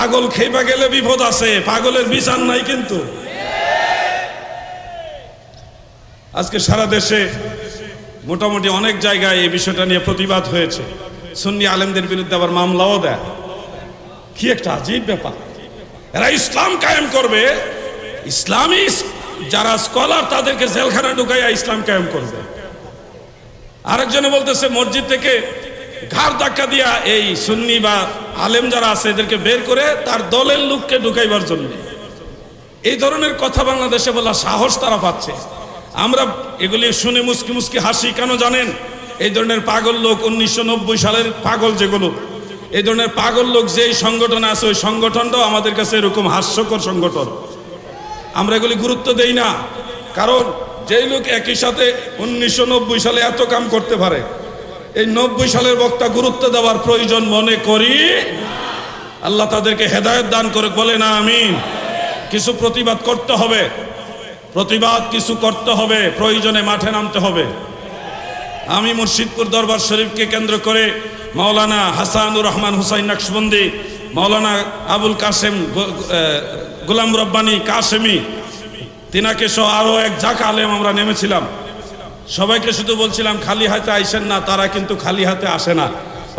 পাগল খেপা গেলে বিপদ আছে। পাগলের বিচার নাই কিন্তু। আজকে সারা দেশে মোটামুটি অনেক জায়গায় এই বিষয়টা নিয়ে প্রতিবাদ হয়েছে। সুন্নি আলেমদের বিরুদ্ধে আবার মামলাও দেয়। কি একটা আজীব ব্যাপার। এরা ইসলাম কায়েম করবে। ইসলামী যারা স্কলার তাদেরকে জেলখানা ঢুকাইয়া ইসলাম কায়েম করবে। আরেকজনে বলতেছে, মসজিদ থেকে ঘাড় ধাক্কা দিয়া এই সুন্নি বা আলেম যারা আছে এদেরকে বের করে তার দলের লোককে ঢুকাইবার জন্য। এই ধরনের কথা বাংলাদেশে বলা সাহস তারা পাচ্ছে। আমরা এগুলি শুনে মুসকি মুসকি হাসি, কেন জানেন? এই ধরনের পাগল লোক উনিশশো নব্বই সালের পাগল যেগুলো, এই ধরনের পাগল লোক যেই সংগঠন আছে, ওই সংগঠনটাও আমাদের কাছে এরকম হাস্যকর সংগঠন। আমরা এগুলি গুরুত্ব দেই না, কারণ যেই লোক একই সাথে উনিশশো নব্বই সালে এত কাম করতে পারে এই নব্বই সালের বক্তা গুরুত্ব দেওয়ার প্রয়োজন মনে করি। আল্লাহ তাদেরকে হেদায়ত দান করে বলে না আমি কিছু প্রতিবাদ করতে হবে। প্রতিবাদ কিছু করতে হবে। প্রয়োজনে মাঠে নামতে হবে। আমি মুর্শিদপুর দরবার শরীফকে কেন্দ্র করে মাওলানা হাসানুর রহমান হুসাইন নকশবন্দি, মাওলানা আবুল কাসেম গোলাম রব্বানি কাসেমি তিনাকে সহ আরও এক জাক আলেম আমরা নেমেছিলাম। সবাইকে শুধু বলছিলাম, খালি হাতে আইসেন না, তারা কিন্তু খালি হাতে আসে না।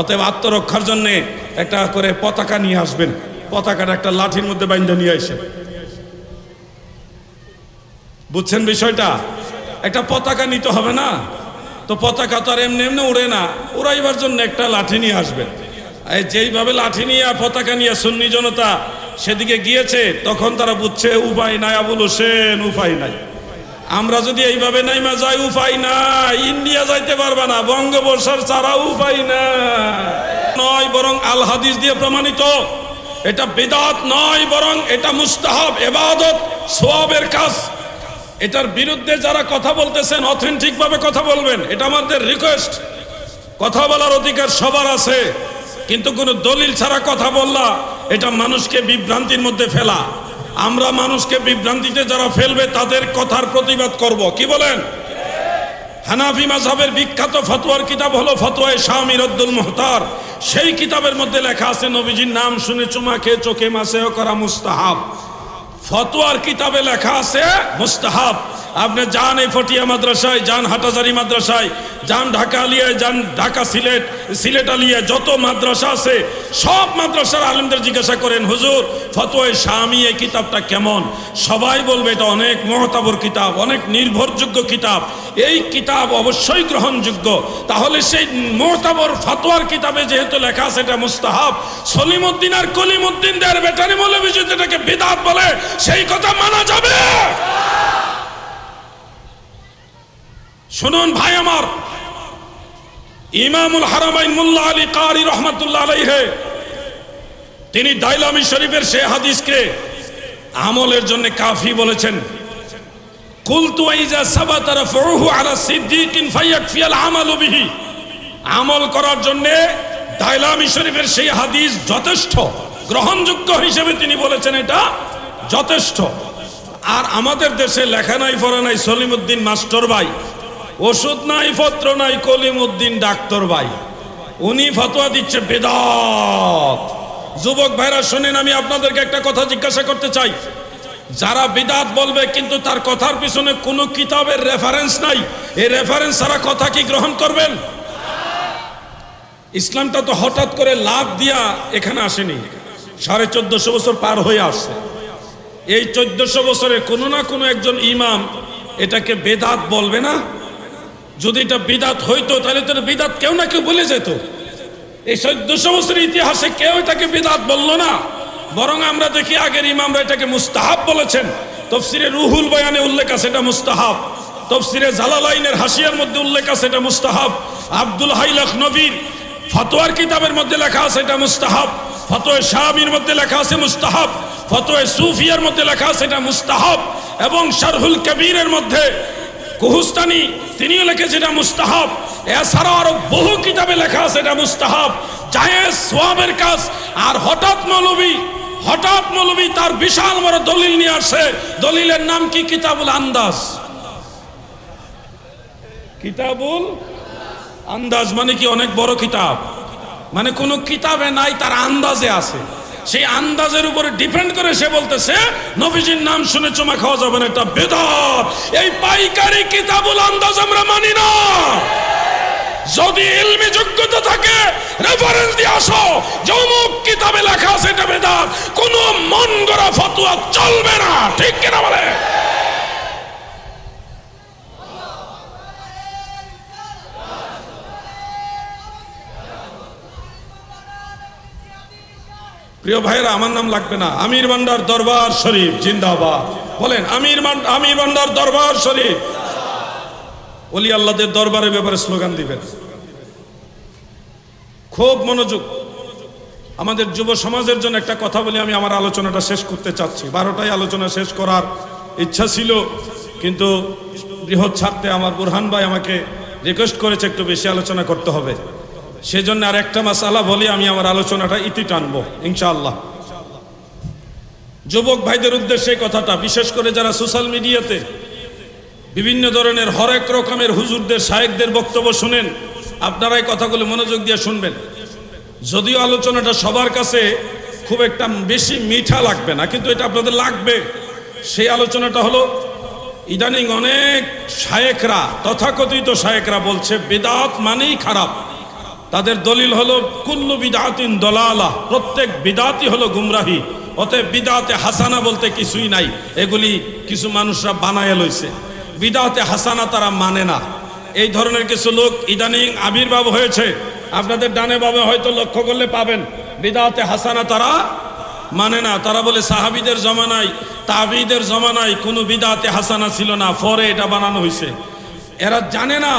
অতএব আত্মরক্ষার জন্যে একটা করে পতাকা নিয়ে আসবেন। পতাকাটা একটা লাঠির মধ্যে বাইন্ধে নিয়ে আসেন বুঝছেন বিষয়টা? একটা পতাকা নিতে হবে না? তো পতাকা তো আর এমনি এমনি উড়ে না। উড়াইবার জন্য একটা লাঠি নিয়ে আসবেন। যেইভাবে লাঠি নিয়ে আর পতাকা নিয়ে সুন্নি জনতা সেদিকে গিয়েছে, তখন তারা বুঝছে, উপায় নাই, আবুল হোসেন, উপায় নাই। আমরা যদি এইভাবে নাইমা যাই উপায় নাই। ইন্ডিয়া যাইতে পারবে না বঙ্গবর্ষার ছাড়া উপায় না নয়, বরং আল হাদিস দিয়ে প্রমাণিত, এটা বেদাত নয়, বরং এটা মুস্তাহাব, এবাদত, সোয়াবের কাজ। এটার বিরুদ্ধে যারা কথা বলতেছেন অথেন্টিক ভাবে কথা বলবেন, এটা আমাদের রিকোয়েস্ট কথা বলার অধিকার সবার আছে, কিন্তু কোনো দলিল ছাড়া কথা বললা, এটা মানুষকে বিভ্রান্তির মধ্যে ফেলা। আমরা মানুষকে বিভ্রান্তিতে যারা ফেলবে তাদের কথার প্রতিবাদ করব। কি বলেন? হানাফি মাঝাবের বিখ্যাত ফতোয়ার কিতাব হলো ফতোয়া শাহ রদ্দুল মোহতার সেই কিতাবের মধ্যে লেখা আছে, নবীজির নাম শুনে চুমা খেয়ে চোখে মাসেও করা মুস্তাহাব। ফতোয়ার কিতাবে লেখা আছে মুস্তাহাব। আপনি যান এই ফটিয়া মাদ্রাসায়, যান হাটাজারি মাদ্রাসায়, যান ঢাকা আলিয়ায়, যান ঢাকা সিলেট সিলেট আলিয়া যত মাদ্রাসা আছে, সব মাদ্রাসার আলেমদের জিজ্ঞাসা করেন, হুজুর ফতোয় স্বামী এই কিতাবটা কেমন? সবাই বলবে, এটা অনেক মহতাবর কিতাব, অনেক নির্ভরযোগ্য কিতাব। এই কিতাব অবশ্যই গ্রহণযোগ্য। তাহলে সেই মহতাবর ফতোয়ার কিতাবে যেহেতু লেখা আছে, এটা মুস্তাহাব। সলিমুদ্দিন আর কলিমুদ্দিন, দেয়ার বেটারি মৌলবী যদি এটাকে বিদাত বলে, সেই কথা মানা যাবে। শুনুন ভাই আমার। ইমামুল হারামাইন মুল্লা আলী কারি রহমতুল্লাহ আলাইহে। তিনি দাইলামি শরীফের সে হাদিসকে আমলের জন্য কাফি বলেছেন। কুলতু আইজা সাবাতা রাফউহু আলা সিদ্দিকিন ফায়াকফিয়াল আমালু বিহি। আমল করার জন্য দাইলামি শরীফের সেই হাদিস যথেষ্ট। গ্রহণযোগ্য হিসেবে তিনি বলেছেন এটা যথেষ্ট। আর আমাদের দেশে লেখা নাই, পড়া নাই সলিমুদ্দিন মাস্টার ভাই ওষুধ নাই, পত্র নাই, কলিমুদ্দিন ডাক্তার ভাই। উনি ফতোয়া দিচ্ছে, বেদাত। যুবক ভাইরা, শোনেন, আমি আপনাদেরকে একটা কথা জিজ্ঞাসা করতে চাই। যারা বিদাত বলবে, কিন্তু তার কথার পিছনে কোনো কিতাবের রেফারেন্স নাই এই রেফারেন্স ছাড়া কথা কি গ্রহণ করবেন? ইসলামটা তো হঠাৎ করে লাভ দিয়া এখানে আসেনি। সাড়ে চোদ্দশো বছর পার হয়ে আসছে। এই চোদ্দশো বছরে কোনো না কোনো একজন ইমাম এটাকে বেদাত বলবে না? যদি এটা বিদাত হইতো, তাহলে তো বিদাত কেউ না কেউ বলে যেত। এই চোদ্দশো বছরের ইতিহাসে কেউ এটাকে বিদাত বলল না। বরং আমরা দেখি আগের ইমামরা এটাকে মুস্তাহাব বলেছেন। তফসিরে রুহুল বয়ানে উল্লেখ আছে, এটা মুস্তাহাব। তফসিরে জালালাইনের হাসিয়ার মধ্যে উল্লেখ আছে, এটা মুস্তাহাব। আব্দুল হাই নবীর ফতোয়ার কিতাবের মধ্যে লেখা আছে, এটা মুস্তাহাব। ফতোয় শাহাবির মধ্যে লেখা আছে, মুস্তাহাব। ফতোয় সুফিয়ার মধ্যে লেখা আছে, এটা মুস্তাহাব। এবং শারহুল কবিরের মধ্যে কুহুস্তানি, তিনিও লিখেছেন এটা মুস্তাহাব। এছাড়াও আরও বহু কিতাবে লেখা আছে এটা মুস্তাহাব। জায়েজ সোয়াবের কাজ, আর হঠাৎ মৌলবী হঠাৎ মৌলবী তার বিশাল বড় দলিল নিয়ে আসে। দলিলের নাম কি? কিতাবুল আন্দাজ। কিতাবুল আন্দাজ মানে কি? অনেক বড় কিতাব। মানে কোনো কিতাবে নাই, তার আন্দাজে আছে। সেই আন্দাজের উপরে ডিপেন্ড করে সে বলতেছে, নবীজির নাম শুনে চুমা খাওয়া যাবে না, এটা বেদত। এই পাইকারি কিতাবুল আন্দাজ আমরা মানি না। যদি ইলমি যোগ্যতা থাকে রেফারেন্স দিয়ে আসো, যে অমুক কিতাবে লেখা আছে, এটা বেদাত। কোনো মন গড়া ফতুয়া চলবে না, ঠিক কিনা বলে? প্রিয় ভাইরা আমার নাম লাগবে না। আমির বান্ডার দরবার শরীফ, জিন্দাবাদ। বলেন, আমির আমির বান্ডার দরবার শরীফ। ওলি আল্লাহদের দরবারের ব্যাপারে স্লোগান দিবেন। খুব মনোযোগ। আমাদের যুব সমাজের জন্য একটা কথা বলে আমি আমার আলোচনাটা শেষ করতে চাচ্ছি। বারোটায় আলোচনা শেষ করার ইচ্ছা ছিল, কিন্তু বৃহৎ ছাড়তে আমার বুরহান ভাই আমাকে রিকোয়েস্ট করেছে, একটু বেশি আলোচনা করতে হবে। সেজন্য আর একটা মাস আলা বলে, আমি আমার আলোচনাটা ইতি টানবো, ইনশাআল্লাহ। যুবক ভাইদের উদ্দেশ্যে কথাটা, বিশেষ করে যারা সোশ্যাল মিডিয়াতে বিভিন্ন ধরনের হরেক রকমের হুজুরদের, শায়েকদের বক্তব্য শুনেন, আপনারা এই কথাগুলো মনোযোগ দিয়ে শুনবেন। যদিও আলোচনাটা সবার কাছে খুব একটা বেশি মিঠা লাগবে না, কিন্তু এটা আপনাদের লাগবে। সেই আলোচনাটা হলো, ইদানিং অনেক শায়েকরা, তথাকথিত শায়েকরা বলছে, বেদাত মানেই খারাপ। তাদের দলিল হলো, কুল্লু বিদাতিন দলালা, প্রত্যেক বিদাতি হলো গুমরাহি, অতএব বিদাতে হাসানা বলতে কিছুই নাই, এগুলি কিছু মানুষরা বানায় লইছে। বিদাতে হাসানা তারা মানে না। এই ধরনের কিছু লোক ইদানিং আবির্ভাব হয়েছে। আপনাদের ডানে বামে হয়তো লক্ষ্য করলে পাবেন, বিদাতে হাসানা তারা মানে না। তারা বলে, সাহাবিদের জমানায়, তাবিদের জমানায় কোনো বিদাতে হাসানা ছিল না ফরে এটা বানানো হয়েছে এরা জানে না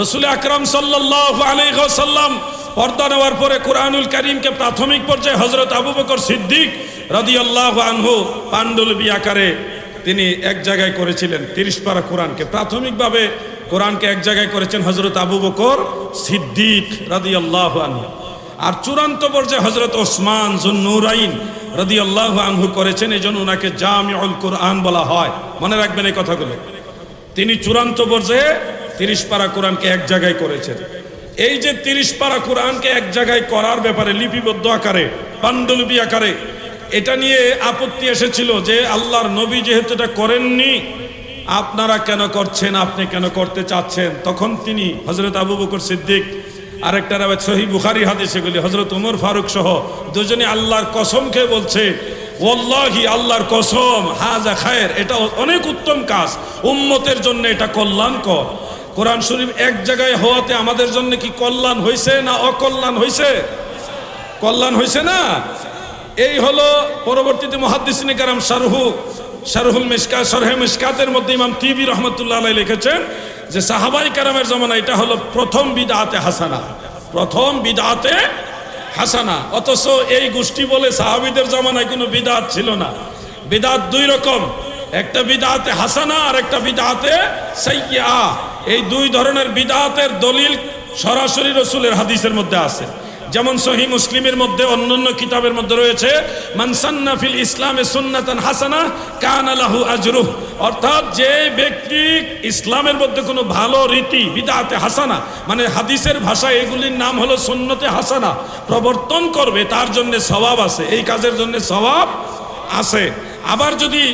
রসুল আকরাম সাল্লাহ আলাইসাল্লাম পর্দা নেওয়ার পরে কোরআনুল করিমকে প্রাথমিক পর্যায়ে হজরত আবু বকর সিদ্দিক রাদিয়াল্লাহু আনহু পাণ্ডুলিপি আকারে তিনি এক জায়গায় করেছিলেন তিরিশ পারা কোরআনকে। প্রাথমিকভাবে কোরআনকে এক জায়গায় করেছেন হজরত আবু বকর সিদ্দিক রাদিয়াল্লাহু আনহু। আর চূড়ান্ত পর্যায়ে হজরত ওসমান জুন্নুরাইন রদি আল্লাহ আনহু করেছেন এই জন্য ওনাকে জামিউল কোরআন বলা হয়। মনে রাখবেন এই কথাগুলো। তিনি চূড়ান্ত পর্যায়ে তিরিশ পারা কোরআনকে এক জায়গায় করেছেন। এই যে তিরিশ পারা কোরআনকে এক জায়গায় করার ব্যাপারে লিপিবদ্ধ আকারে পাণ্ডুলিপি আকারে, এটা নিয়ে আপত্তি এসেছিল যে আল্লাহর নবী যেহেতু এটা করেননি, আপনারা কেন করছেন, আপনি কেন করতে চাচ্ছেন? তখন তিনি হজরত আবু বকর সিদ্দিক, আরেকটা রাবে সহি বুখারি হাদিস এগুলি হজরত উমর ফারুক সহ দুজনে আল্লাহর কসম খেয়ে বলছে ওল্লাহি আল্লাহর কসম হাজা খায়ের। এটা অনেক উত্তম কাজ। উম্মতের জন্য এটা কল্যাণকর। কোরআন শরীফ এক জায়গায় হওয়াতে আমাদের জন্য কি কল্যাণ হয়েছে না অকল্যাণ হয়েছে কল্যাণ হয়েছে না? এই হলো পরবর্তীতে মহাদ্দিসিনী কারাম শারহু, শারহুল মিসকা সরহে মিসকাতের মধ্যে ইমাম তিবি রহমতুল্লাহ আলাই লিখেছেন যে সাহাবাই কারামের জমানা এটা হলো প্রথম বিদাতে হাসানা, প্রথম বিদাতে হাসানা। অথচ এই গোষ্ঠী বলে সাহাবিদের জমানায় কোনো বিদাত ছিল না। বিদাত দুই রকম, একটা বিদাতে হাসানা আর একটা বিদাতে সাইয়া এই দুই ধরনের বিদাতের দলিল সরাসরি রসুলের হাদিসের মধ্যে আছে। যেমন সহি মুসলিমের মধ্যে অন্যান্য কিতাবের মধ্যে রয়েছে মানসান্না ফিল ইসলামে সুন্নাতান হাসানা কান আলাহু আজরুহ। অর্থাৎ যে ব্যক্তি ইসলামের মধ্যে কোনো ভালো রীতি, বিদাতে হাসানা মানে হাদিসের ভাষায় এগুলির নাম হলো সুন্নতে হাসানা, প্রবর্তন করবে, তার জন্য স্বভাব আছে। এই কাজের জন্য স্বভাব আছে। আবার যদি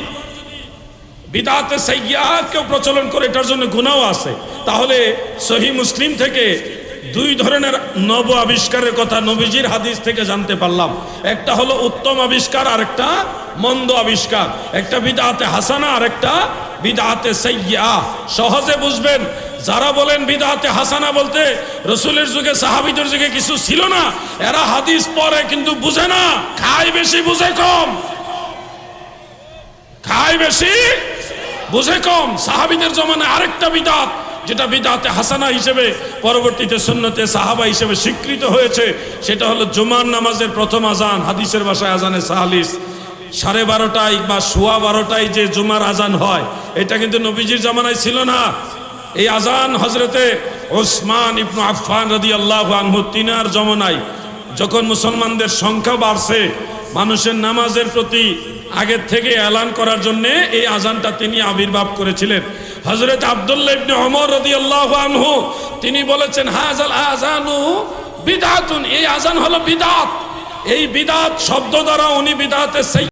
বিদাতে সাইয়া কেউ প্রচলন করে, এটার জন্য গুণাও আছে। তাহলে সহি মুসলিম থেকে দুই ধরনের নব আবিষ্কারের কথা নবীজির হাদিস থেকে জানতে পারলাম। একটা হলো উত্তম আবিষ্কার আর একটা মন্দ আবিষ্কার। একটা বিদাতে হাসানা আর একটা বিদাতে সাইয়া সহজে বুঝবেন, যারা বলেন বিদাতে হাসানা বলতে রসুলের যুগে, সাহাবিদের যুগে কিছু ছিল না, এরা হাদিস পরে কিন্তু বুঝে না। খায় বেশি, বুঝে কম। খায় বেশি বুঝে কম সাহাবিদের জমানায় আরেকটা বিদাত, যেটা বিদাতে হাসানা হিসেবে, পরবর্তীতে সুন্নতে সাহাবা হিসেবে স্বীকৃত হয়েছে, সেটা হলো জুমার নামাজের প্রথম আজান, হাদিসের ভাষায় আজানে সাহালিস। সাড়ে বারোটায় বা সোয়া বারোটায় যে জুমার আজান হয়, এটা কিন্তু নবীজির জামানায় ছিল না। এই আজান হজরতে ওসমান ইবনু আফফান রদি আল্লাহ তিনার জমানায় যখন মুসলমানদের সংখ্যা বাড়ছে, মানুষের নামাজের প্রতি আগের থেকে এলান করার জন্য এই আজানটা তিনি আবির্ভাব করেছিলেন। হজরত আব্দুল্লাহ ইবনে ওমর রাদিয়াল্লাহু আনহু, তিনি বলেছেন হাজাল আজানু বিদাতুন। এই আজান হলো বিদাত। এই বিদাত শব্দ দ্বারা উনি বিদাতের সেই